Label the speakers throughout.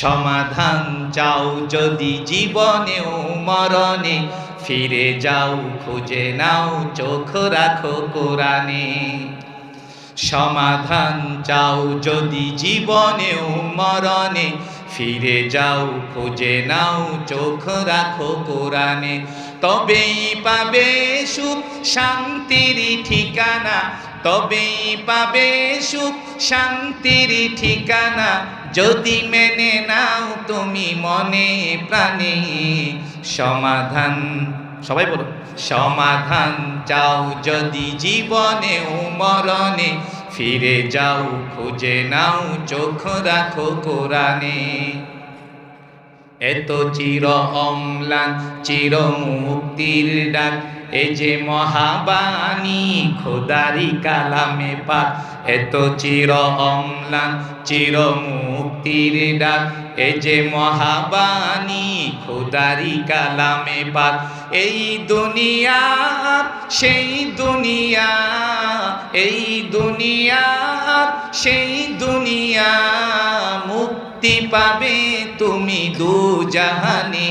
Speaker 1: সমাধান চাও যদি জীবনেও মরণে, ফিরে যাও, খুঁজে নাও, চোখ রাখো কোরআনে। সমাধান চাও যদি জীবনেও মরণে, ফিরে যাও, খুঁজে নাও, চোখ রাখো কোরআনে। তবেই পাবে সুখ, শান্তির ঠিকানা। তবেই পাবে সুখ, শান্তির ঠিকানা। যদি মেনে নাও তুমি মনে প্রাণে, সমাধান, সবাই বলো, সমাধান চাও যদি জীবনে মরণে, ফিরে যাও, খুঁজে নাও, চোখ রাখো কোরআনে। এত চির অম্লান, চির মুক্তির ডাক এ যে মহাবাণী, খোদারি কালামে পাক, এত চির অম্লান, চির মুক্তির ডাক। এ যে মহাবাণী, খোদারি কালামে পাক, এই দুনিয়া, সেই দুনিয়া, এই দুনিয়া, সেই দুনিয়া, মুক্তি পাবে তুমি দু জাহানে।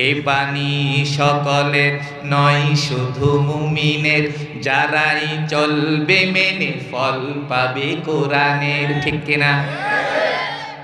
Speaker 1: এ বাণী সকলের নয় শুধু মুমিনের। যারাই চলবে মেনে ফল পাবে কোরআনের ঠিক কিনা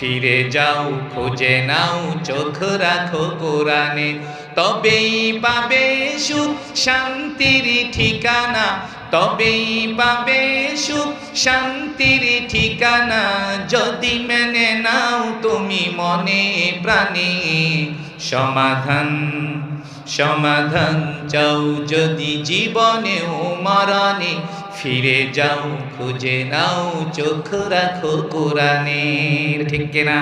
Speaker 1: ফিরে যাও, খুঁজে নাও, চোখ রাখো কোরআনে। তবেই পাবে সুখ, শান্তির ঠিকানা। তবেই পাবে সুখ, শান্তির ঠিকানা। যদি মেনে নাও তুমি মনে প্রাণে। সমাধান সমাধান চাও যদি জীবনে ও মরণে। ফিরে যাও, খুঁজে নাও, চোখ রাখো কোরআনের, ঠিক কিনা?